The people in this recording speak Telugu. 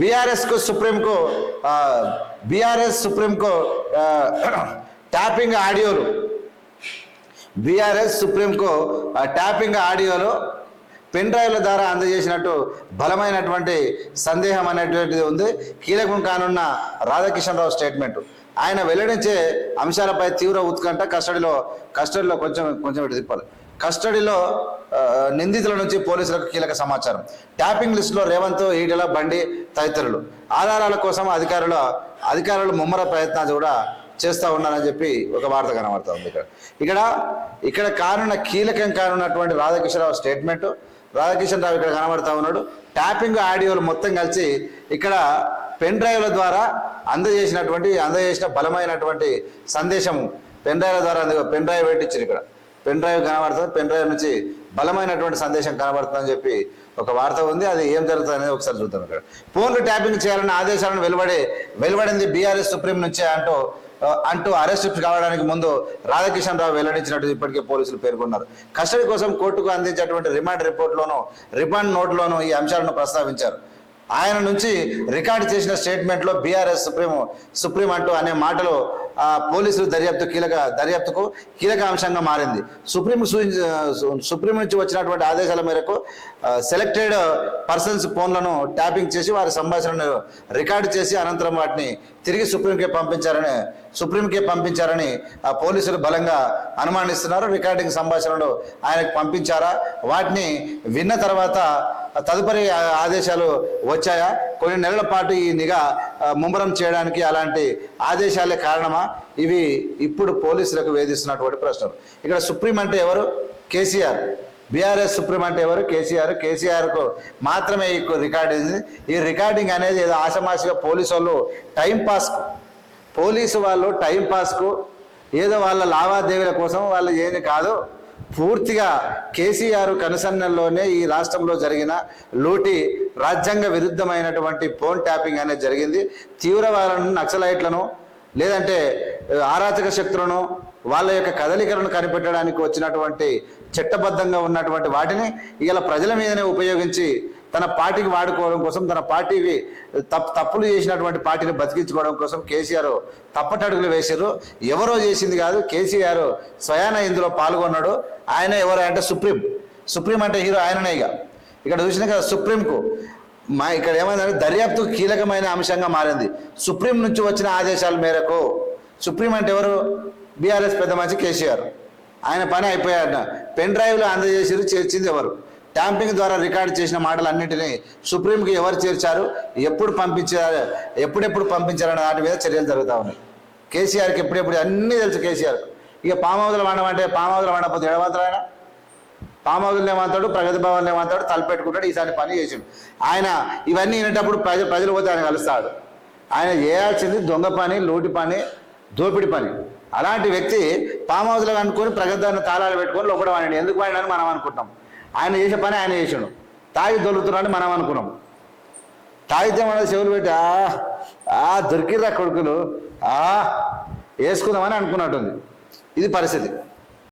బీఆర్ఎస్కు సుప్రీంకు బీఆర్ఎస్ సుప్రీంకు ట్యాపింగ్ ఆడియోలు. బీఆర్ఎస్ సుప్రీంకు ట్యాపింగ్ ఆడియోలో పెన్ డ్రైవ్ల ద్వారా అందజేసినట్టు బలమైనటువంటి సందేహం అనేటువంటిది ఉంది. కీలకం కానున్న రాధాకిషన్ రావు స్టేట్మెంట్. ఆయన వెల్లడించే అంశాలపై తీవ్ర ఉత్కంఠ కస్టడీలో కస్టడీలో కొంచెం కొంచెం తిప్పాలి. కస్టడీలో నిందితుల నుంచి పోలీసులకు కీలక సమాచారం. ట్యాపింగ్ లిస్టులో రేవంత్ ఈడల బండి తదితరులు. ఆధారాల కోసం అధికారుల అధికారులు ముమ్మర ప్రయత్నాలు కూడా చేస్తూ ఉన్నారని చెప్పి ఒక వార్త కనబడుతుంది ఉంది ఇక్కడ. ఇక్కడ ఇక్కడ కానున్న కీలకం కానున్నటువంటి రాధాకిషన్రావు స్టేట్మెంట్ రాధాకిషన్ రావు ఇక్కడ కనబడతా ఉన్నాడు. ట్యాపింగ్ ఆడియోలు మొత్తం కలిసి ఇక్కడ పెన్ డ్రైవ్ల ద్వారా అందజేసినటువంటి అందజేసిన బలమైనటువంటి సందేశం పెన్ డ్రైవ్ల ద్వారా పెన్ డ్రైవ్ పెట్టించారు ఇక్కడ. పెన్ డ్రైవ్ కనబడుతుంది. పెన్ డ్రైవ్ నుంచి బలమైనటువంటి సందేశం కనబడుతుందని చెప్పి ఒక వార్త ఉంది. అది ఏం జరుగుతుంది అనేది ఒకసారి చూద్దాం ఇక్కడ. ఫోన్లు ట్యాపింగ్ చేయాలన్న ఆదేశాలను వెలువడే వెలువడింది బీఆర్ఎస్ సుప్రీం నుంచే అంటూ అంటూ అరెస్ట్ కావడానికి ముందు రాధాకిషన్ రావు వెల్లడించినట్టు ఇప్పటికే పోలీసులు పేర్కొన్నారు. కస్టడీ కోసం కోర్టుకు అందించేటువంటి రిమాండ్ రిపోర్ట్లోనూ రిమాండ్ నోట్లోనూ ఈ అంశాలను ప్రస్తావించారు. ఆయన నుంచి రికార్డు చేసిన స్టేట్మెంట్లో బీఆర్ఎస్ సుప్రీం సుప్రీం అంటూ అనే మాటలు పోలీసులు దర్యాప్తు కీలక దర్యాప్తుకు కీలక అంశంగా మారింది. సుప్రీం సూచించ సుప్రీం నుంచి వచ్చినటువంటి ఆదేశాల మేరకు సెలెక్టెడ్ పర్సన్స్ ఫోన్లను ట్యాపింగ్ చేసి వారి సంభాషణను రికార్డు చేసి అనంతరం వాటిని తిరిగి సుప్రీంకే పంపించారని సుప్రీంకే పంపించారని ఆ పోలీసులు బలంగా అనుమానిస్తున్నారు. రికార్డింగ్ సంభాషణలు ఆయనకు పంపించారా? వాటిని విన్న తర్వాత తదుపరి ఆదేశాలు వచ్చాయా? కొన్ని నెలల పాటు ఈ నిఘా ముమ్మరం చేయడానికి అలాంటి ఆదేశాలే కారణమా? ఇవి ఇప్పుడు పోలీసులకు వేధిస్తున్నటువంటి ప్రశ్నలు. ఇక్కడ సుప్రీం అంటే ఎవరు? కేసీఆర్. బీఆర్ఎస్ సుప్రీం అంటే ఎవరు? కేసీఆర్. కేసీఆర్కు మాత్రమే ఈ రికార్డింగ్ ఈ రికార్డింగ్ అనేది ఏదో ఆశమాసిగా పోలీసు వాళ్ళు టైంపాస్కు పోలీసు వాళ్ళు టైంపాస్కు ఏదో వాళ్ళ లావాదేవీల కోసం వాళ్ళు ఏమి కాదు. పూర్తిగా కేసీఆర్ కనుసన్నల్లోనే ఈ రాష్ట్రంలో జరిగిన లూటి రాజ్యాంగ విరుద్ధమైనటువంటి ఫోన్ ట్యాపింగ్ అనేది జరిగింది. తీవ్రవాదులను నక్సలైట్లను లేదంటే ఆరాచక శక్తులను వాళ్ళ యొక్క కదలికలను కనిపెట్టడానికి వచ్చినటువంటి చట్టబద్ధంగా ఉన్నటువంటి వాటిని ఇలా ప్రజల మీదనే ఉపయోగించి తన పార్టీకి వాడుకోవడం కోసం తన పార్టీకి తప్పు తప్పులు చేసినటువంటి పార్టీని బతికించుకోవడం కోసం కేసీఆర్ తప్పటడుగులు వేశారు ఎవరో చేసింది కాదు కేసీఆర్ స్వయాన ఇందులో పాల్గొన్నాడు. ఆయన ఎవరు అంటే సుప్రీం. సుప్రీం అంటే హీరో ఆయననే ఇక ఇక్కడ చూసిన కదా సుప్రీంకు మా ఇక్కడ ఏమైందంటే దర్యాప్తు కీలకమైన అంశంగా మారింది. సుప్రీం నుంచి వచ్చిన ఆదేశాల మేరకు సుప్రీం అంటే ఎవరు? బీఆర్ఎస్ పెద్ద మంచి కేసీఆర్. ఆయన పని అయిపోయాడు పెన్ డ్రైవ్లో అందజేసిరు చేర్చింది ఎవరు? ట్యాంపింగ్ ద్వారా రికార్డు చేసిన మాటలన్నింటినీ సుప్రీంకి ఎవరు చేర్చారు? ఎప్పుడు పంపించారు? ఎప్పుడెప్పుడు పంపించారనే వాటి మీద చర్యలు జరుగుతూ ఉన్నాయి. కేసీఆర్కి ఎప్పుడెప్పుడు అన్నీ తెలుసు కేసీఆర్ ఇక పామౌదులు వండమంటే పామౌదులు వండకపోతే ఎడవంతరం ఆయన ఏమంటాడు ప్రగతి భవన్ ఏమంటాడు తలపెట్టుకుంటాడు ఈసారి పని చేసిండు. ఆయన ఇవన్నీ వినేటప్పుడు ప్రజ ప్రజలు పోతే ఆయన కలుస్తాడు. ఆయన చేయాల్సింది దొంగ పని లోటి పని దోపిడి పని. అలాంటి వ్యక్తి పామౌజులు అనుకుని అనుకొని ప్రగతి తాళాలు పెట్టుకొని లోపల వాడిని. ఎందుకు వాడినని మనం అనుకుంటాం. ఆయన చేసే పని ఆయన చేసాడు. తాగి దొరుకుతున్నాడని మనం అనుకున్నాం. తాగితే మన చెవులు పెట్టి ఆ దొరికిరా కొడుకులు. ఆ వేసుకుందామని అనుకున్నట్టుంది. ఇది పరిస్థితి.